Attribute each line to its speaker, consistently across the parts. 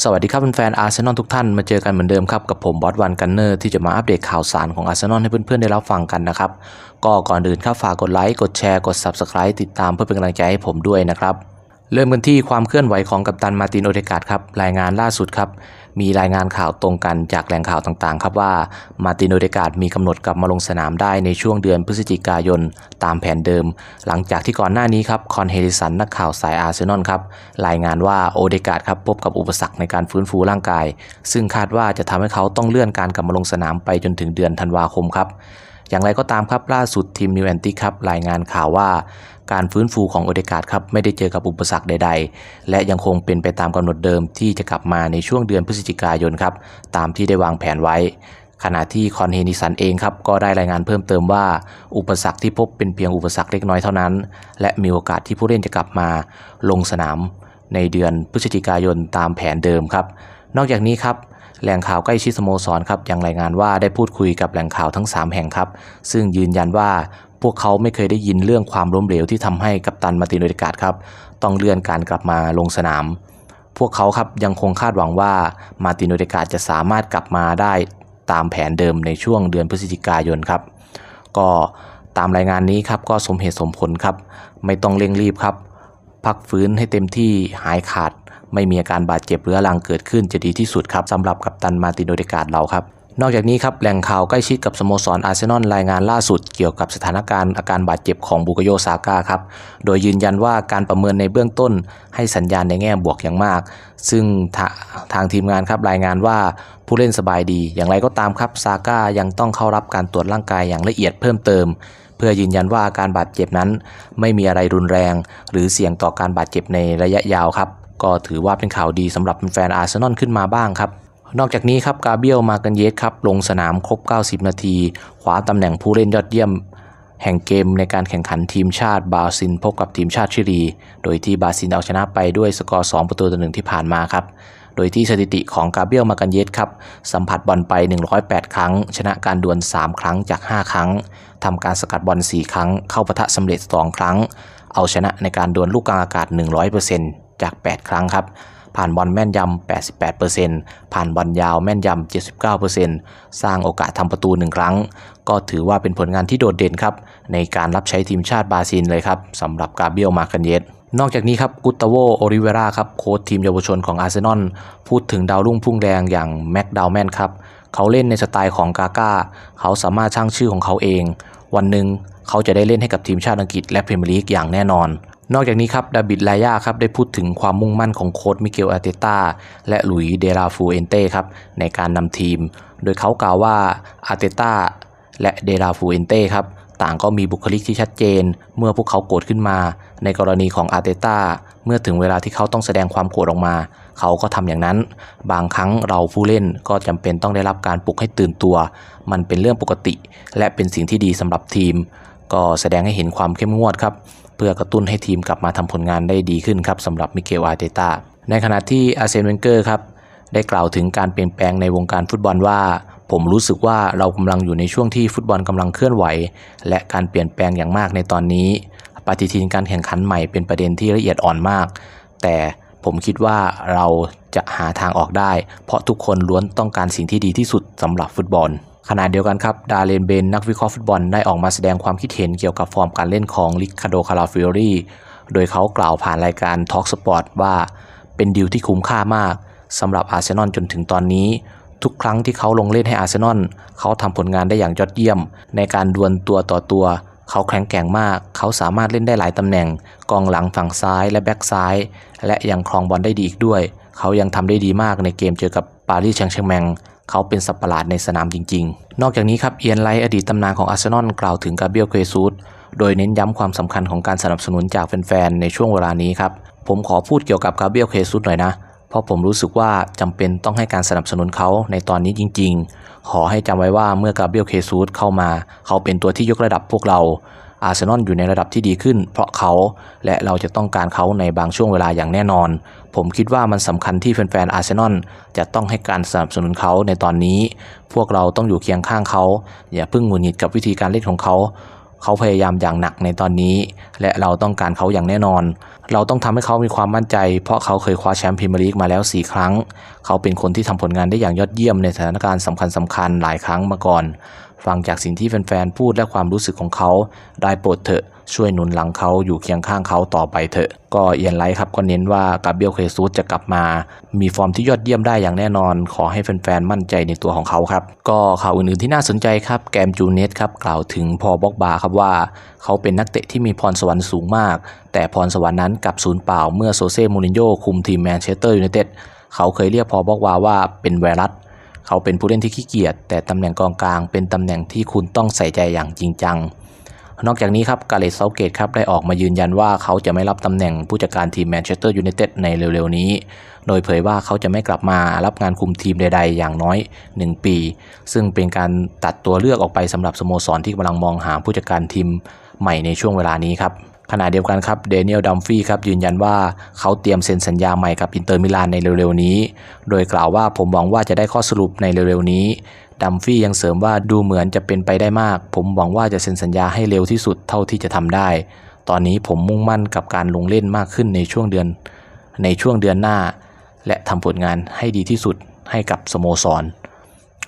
Speaker 1: สวัสดีครับแฟนๆอาร์เซนอลทุกท่านมาเจอกันเหมือนเดิมครับ กับผมบอสวันกันเนอร์ที่จะมาอัปเดตข่าวสารของอาร์เซนอลให้เพื่อนๆได้รับฟังกันนะครับ ก็ก่อนอื่นครับฝากกดไลค์กดแชร์กด Subscribe ติดตามเพื่อเป็นกำลังใจให้ผมด้วยนะครับ เริ่มกันที่ความเคลื่อนไหวของกัปตันมาตินโอเดกาดครับรายงานล่าสุดครับ มีรายงานข่าวตรงกันจากแหล่งข่าวต่างๆ ครับว่ามาตินโอเดกาดมีกำหนดกลับมาลงสนามได้ในช่วงเดือนพฤศจิกายนตามแผนเดิม หลังจากที่ก่อนหน้านี้ครับคอนเฮริสันนักข่าวสายอาร์เซนอลครับรายงานว่าโอเดกาดครับพบกับอุปสรรคในการฟื้นฟูร่างกาย ซึ่งคาดว่าจะทำให้เขาต้องเลื่อนการกลับมาลงสนามไปจนถึงเดือนธันวาคมครับอย่างไรก็ตามครับล่าสุดทีมนิวแอนติครับรายงานข่าวว่า การฟื้นฟูของโอเดกาดครับไม่ได้เจอกับอุปสรรคใด ๆ และยังคงเป็นไปตามกำหนดเดิมที่จะกลับมาในช่วงเดือนพฤศจิกายนครับตามที่ได้วางแผนไว้ ขณะที่คอนเฮนิสันเองครับก็ได้รายงานเพิ่มเติมว่า อุปสรรคที่พบเป็นเพียงอุปสรรคเล็กน้อยเท่านั้น และมีโอกาสที่ผู้เล่นจะกลับมาลงสนาม ในเดือนพฤศจิกายนตามแผนเดิมครับ นอกจากนี้ครับแหล่งข่าวใกล้ชิดสโมสรครับยังรายงานว่าได้พูดคุยกับแหล่งข่าวทั้ง 3 แห่งครับ ซึ่งยืนยันว่า พวกเขาไม่เคยได้ยินเรื่องความล้มเหลวที่ทำให้กัปตันมาตินโอเดกาดครับต้องเลื่อนการกลับมาลงสนาม พวกเขาครับยังคงคาดหวังว่ามาตินโอเดกาดจะสามารถกลับมาได้ตามแผนเดิมในช่วงเดือนพฤศจิกายนครับ ก็ตามรายงานนี้ครับก็สมเหตุสมผลครับ ไม่ต้องเร่งรีบครับ พักฟื้นให้เต็มที่หายขาด ไม่มีอาการบาดเจ็บเรื้อรังเกิดขึ้นจะดีที่สุดครับสำหรับกัปตันมาตินโอเดกาดเราครับ นอกจากนี้ครับแหล่งข่าวใกล้ชิดกับสโมสรอาร์เซนอลรายงานล่าสุดเกี่ยวกับสถานการณ์อาการบาดเจ็บของบุกโยซาก้าครับ โดยยืนยันว่าการประเมินในเบื้องต้นให้สัญญาณในแง่บวกอย่างมาก ซึ่งทาทางทีมงานครับรายงานว่าผู้เล่นสบายดี อย่างไรก็ตามครับซาก้ายังต้องเข้ารับการตรวจร่างกายอย่างละเอียดเพิ่มเติม เพื่อยืนยันว่าอาการบาดเจ็บนั้น ไม่มีอะไรรุนแรง หรือเสี่ยงต่อการบาดเจ็บในระยะยาวครับก็ถือว่าเป็นข่าวดีสำหรับแฟนอาร์เซนอลขึ้นมาบ้างครับ นอกจากนี้ครับกาเบียลมากันเยสครับลงสนามครบ 90 นาทีคว้าตำแหน่งผู้เล่นยอดเยี่ยม แห่งเกมในการแข่งขันทีมชาติบราซิลพบกับทีมชาติชิลี โดยที่บราซิลเอาชนะไปด้วยสกอร์ 2 ประตูต่อหนึ่งที่ผ่านมาครับโดยที่สถิติของกาเบียลมากันเยสครับสัมผัสบอลไป 108 ครั้ง ชนะการดวล 3 ครั้งจาก 5 ครั้งทำการสกัดบอล 4 ครั้ง เข้าปะทะสำเร็จ 2 ครั้ง เอาชนะในการดวลลูกกลางอากาศ 100%จาก 8 ครั้งครับ ผ่านบอลแม่นยำ 88%ผ่านบอลยาวแม่นยำ 79%สร้างโอกาสทำประตู 1 ครั้ง ก็ถือว่าเป็นผลงานที่โดดเด่นครับ ในการรับใช้ทีมชาติบราซิลเลยครับสำหรับกาเบียลมาคันเยสนอกจากนี้ครับกุตาโวโอริเวราครับโค้ชทีมเยาวชนของอาร์เซนอลพูดถึงดาวรุ่งพุ่งแดงอย่างแม็กดาวแมนครับเขาเล่นในสไตล์ของกาก้า เขาสามารถช่างชื่อของเขาเอง วันหนึ่งเขาจะได้เล่นให้กับทีมชาติอังกฤษและพรีเมียร์ลีกอย่างแน่นอน นอกจากนี้ครับดาบิดลายาครับได้พูดถึงความมุ่งมั่นของโค้ชมิเกลอาเตต้าและหลุยเดราฟูเอนเต้ครับในการนำทีม โดยเขากล่าวว่าอาเตต้าและเดราฟูเอนเต้ครับต่างก็มีบุคลิกที่ชัดเจน เมื่อพวกเขาโกรธขึ้นมา ในกรณีของอาเตต้าเมื่อถึงเวลาที่เขาต้องแสดงความโกรธออกมา เขาก็ทำอย่างนั้น บางครั้งเราผู้เล่นก็จำเป็นต้องได้รับการปลุกให้ตื่นตัว มันเป็นเรื่องปกติ และเป็นสิ่งที่ดีสำหรับทีม ก็แสดงให้เห็นความเข้มงวดครับเพื่อกระตุ้นให้ทีมกลับมาทำผลงานได้ดีขึ้นครับสำหรับมิเกลอาร์เตต้าในขณะที่อาเซนเวนเกอร์ครับได้กล่าวถึงการเปลี่ยนแปลงในวงการฟุตบอลว่า ผมรู้สึกว่าเรากำลังอยู่ในช่วงที่ฟุตบอลกำลังเคลื่อนไหว และการเปลี่ยนแปลงอย่างมากในตอนนี้ ปฏิทินการแข่งขันใหม่เป็นประเด็นที่ละเอียดอ่อนมาก แต่ผมคิดว่าเราจะหาทางออกได้ เพราะทุกคนล้วนต้องการสิ่งที่ดีที่สุดสำหรับฟุตบอล ขณะเดียวกันครับ ดาเลนเบนนักวิเคราะห์ฟุตบอลได้ออกมาแสดงความคิดเห็นเกี่ยวกับฟอร์มการเล่นของลิคาโดคาราฟิโอรีโดยเขากล่าวผ่านรายการ Talk Sport ว่าเป็นดีลที่คุ้มค่ามากสำหรับอาร์เซนอลจนถึงตอนนี้ ทุกครั้งที่เขาลงเล่นให้อาร์เซนอลเขาทำผลงานได้อย่างยอดเยี่ยม ในการดวลตัวต่อตัว เขาแข็งแกร่งมาก เขาสามารถเล่นได้หลายตำแหน่ง กองหลังฝั่งซ้ายและแบ็กซ้าย และยังครองบอลได้ดีอีกด้วย เขายังทำได้ดีมากในเกมเจอกับปารีสแชงต์แชร์แมง เขาเป็นสัตว์ประหลาดในสนามจริง ๆ นอกจากนี้ครับเอียนไลท์อดีตตำนานของอาร์เซนอลกล่าวถึงกาเบียลเคซูสโดยเน้นย้ำความสำคัญของการสนับสนุนจากแฟนๆในช่วงเวลานี้ครับผมขอพูดเกี่ยวกับกาเบียลเคซูสหน่อยนะเพราะผมรู้สึกว่าจำเป็นต้องให้การสนับสนุนเขาในตอนนี้จริง ๆ ขอให้จำไว้ว่าเมื่อกาเบียลเคซูสเข้ามา เขาเป็นตัวที่ยกระดับพวกเรา อาร์เซนอลอยู่ในระดับที่ดีขึ้น เพราะเขาและเราจะต้องการเขาในบางช่วงเวลาอย่างแน่นอน ผมคิดว่ามันสำคัญที่แฟนๆอาร์เซนอลจะต้องให้การสนับสนุนเขาในตอนนี้ พวกเราต้องอยู่เคียงข้างเขา อย่าเพิ่งหงุดหงิดกับวิธีการเล่นของเขาเขาพยายามอย่างหนักในตอนนี้ และเราต้องการเขาอย่างแน่นอน เราต้องทำให้เขามีความมั่นใจ เพราะเขาเคยคว้าแชมป์พรีเมียร์ลีกมาแล้ว 4 ครั้ง เขาเป็นคนที่ทำผลงานได้อย่างยอดเยี่ยมในสถานการณ์สำคัญสำคัญๆหลายครั้งมาก่อน ฟังจากสิ่งที่แฟนๆพูดและความรู้สึกของเขา ได้โปรดเถอะ ช่วยหนุนหลังเขาอยู่เคียงข้างเขาต่อไปเถอะ ก็เอียนไลท์ครับก็เน้นว่ากาเบียลเคซูสจะกลับมา มีฟอร์มที่ยอดเยี่ยมได้อย่างแน่นอน ขอให้แฟนๆมั่นใจในตัวของเขาครับ ก็ข่าวอื่นๆที่น่าสนใจครับแกมจูเนสครับกล่าวถึงพอบอกบาครับว่า เขาเป็นนักเตะที่มีพรสวรรค์สูงมาก แต่พรสวรรค์นั้นกลับสูญเปล่าเมื่อโซเซ่มูรินโญ่คุมทีมแมนเชสเตอร์ยูไนเต็ดเขาเคยเรียกพอบอกบาว่าเป็นไวรัส เขาเป็นผู้เล่นที่ขี้เกียจแต่ตำแหน่งกองกลาง เป็นตำแหน่งที่คุณต้องใส่ใจอย่างจริงจัง นอกจากนี้ครับกาเลตเซาเกตครับได้ออกมายืนยันว่าเขาจะไม่รับตำแหน่งผู้จัดการทีมแมนเชสเตอร์ยูไนเต็ดในเร็วๆนี้ โดยเผยว่าเขาจะไม่กลับมารับงานคุมทีมใดๆ อย่างน้อย 1 ปี ซึ่งเป็นการตัดตัวเลือกออกไปสำหรับสโมสรที่กำลังมองหาผู้จัดการทีมใหม่ในช่วงเวลานี้ครับ ขณะเดียวกันครับเดนิเอลดัมฟี่ครับยืนยันว่าเขาเตรียมเซ็นสัญญาใหม่กับอินเตอร์มิลานในเร็วๆนี้ โดยกล่าวว่าผมหวังว่าจะได้ข้อสรุปในเร็วๆนี้ดัมฟี่ยังเสริมว่าดูเหมือนจะเป็นไปได้มาก ผมหวังว่าจะเซ็นสัญญาให้เร็วที่สุดเท่าที่จะทำได้ ตอนนี้ผมมุ่งมั่นกับการลงเล่นมากขึ้นในช่วงเดือน ในช่วงเดือนหน้า และทำผลงานให้ดีที่สุดให้กับสโมสร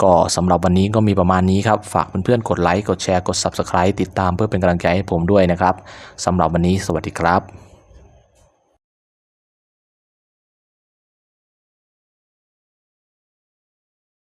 Speaker 1: ก็สำหรับวันนี้ก็มีประมาณนี้ครับ ฝากเพื่อนๆกดไลค์ กดแชร์ กด Subscribe ติดตามเพื่อเป็นกำลังใจให้ผมด้วยนะครับสำหรับวันนี้สวัสดีครับ